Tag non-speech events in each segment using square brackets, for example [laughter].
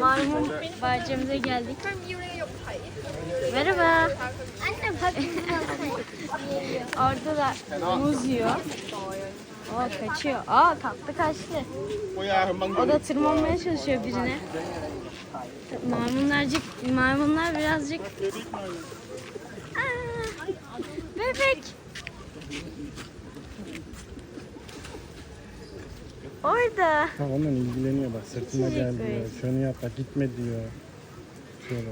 maymun bahçemize geldik. Merhaba. Anne [laughs] bak Orada da muz yiyor. O kaçıyor. Aa kalktı kaçtı. O da tırmanmaya çalışıyor birine. Maymunlarcık, maymunlar birazcık. Aa, bebek. Orada. Ha onunla ilgileniyor bak sırtıma Küçücük gel diyor. böyle. Şunu yap bak gitme diyor. Şöyle.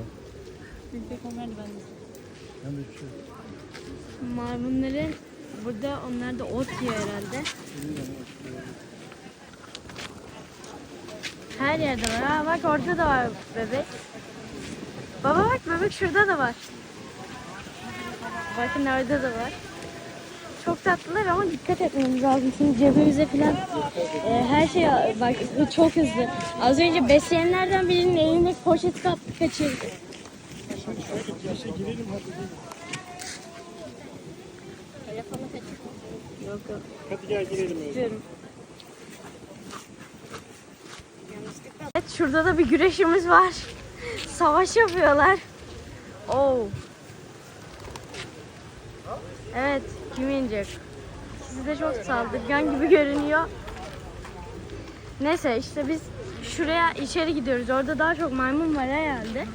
Ben de şey. Maymunların burada onlar da ot yiyor herhalde. Her yerde var. Ha bak orada da var bebek. Baba bak bebek şurada da var. Bakın orada da var. Çok tatlılar ama dikkat etmemiz lazım. Şimdi cebimize falan e, her şey bak çok hızlı. Az önce besleyenlerden birinin elindeki poşet kaptı kaçırdı. Telefonu. Hadi gel girelim. Evet şurada da bir güreşimiz var. Savaş yapıyorlar. Oo. Evet yenecek? İkisi de çok saldırgan gibi görünüyor. Neyse işte biz şuraya içeri gidiyoruz. Orada daha çok maymun var herhalde.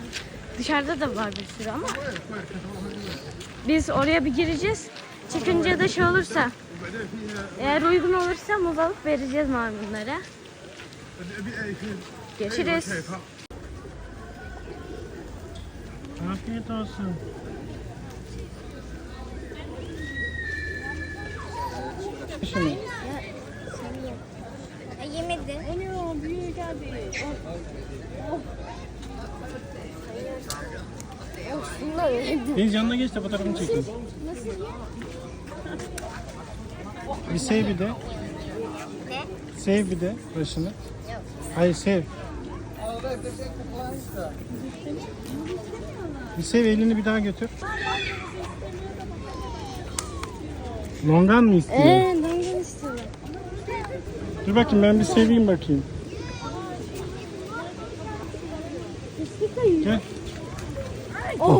Dışarıda da var bir sürü ama. Biz oraya bir gireceğiz. Çıkınca da şey olursa eğer uygun olursa muz vereceğiz maymunlara. Görüşürüz. Afiyet olsun. Şunu. yemedi. Deniz yanına geç de fotoğrafını çekin. Bir sev bir de. Ne? Sev bir de başını. Hayır sev. Bir sev elini bir daha götür. Longan mı istiyor? İstiyorlar. Dur bakayım ben bir seveyim bakayım. Gel. [laughs]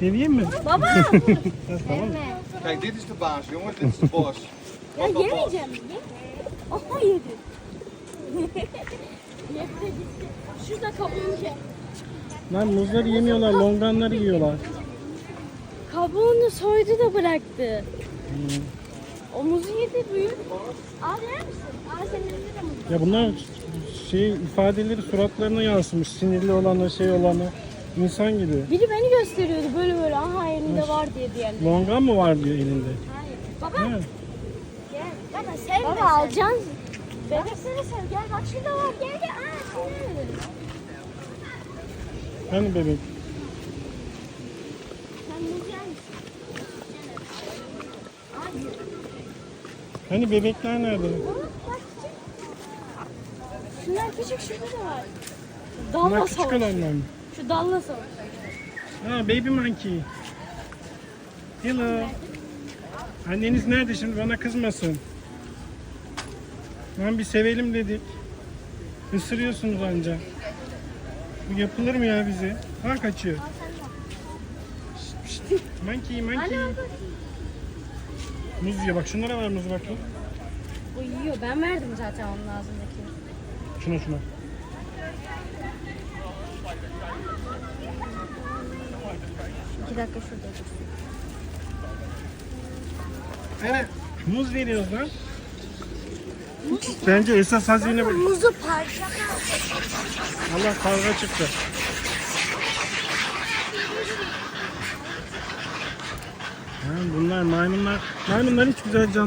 Seveyim mi? Baba. [laughs] Tamam. Kijk, dit is de baas, jongens. Dit is de bos. ya yemeyeceğim. Ye. Aha yedi. Yedi. Şurada kabuğunu ye. Lan muzları yemiyorlar, longanları yiyorlar. Kabuğunu soydu da bıraktı. O muzu yedi büyük. Al yer misin? Senin elinde de muz. Ya bunlar şey ifadeleri suratlarına yansımış. Sinirli olanı, şey olanı. insan gibi. Biri beni gösteriyordu böyle böyle. Aha elinde var diye diğerleri. Longan mı var diyor elinde. Hayır. Baba. Ha. Gel. Baba sevme Baba alacaksın. Bebekleri sev. Gel bak şurada var. Gel gel. Aa sevmedim. Hani bebek? Sen muz yer misin? Hayır. Hani bebekler nerede? Küçük. Şunlar küçük şurada da var. Bunlar Dalla küçük savaş. olanlar mı? Şu dalla savaş. Ha baby monkey. Hello. Anneniz nerede şimdi bana kızmasın. Lan bir sevelim dedik. Isırıyorsunuz anca. Bu yapılır mı ya bize? Ha kaçıyor. Şşt, şşt. Monkey monkey. Anne bak. Muz yiyor bak şunlara ver muz bakayım. O yiyor. Ben verdim zaten onun ağzındaki. Şuna şuna. İki dakika şurada dur. Evet. Muz veriyoruz lan. Bence esas hazine. Muzu parça. Allah kavga çıktı. Bunlar maymunlar. Maymunlar hiç güzel canlılar.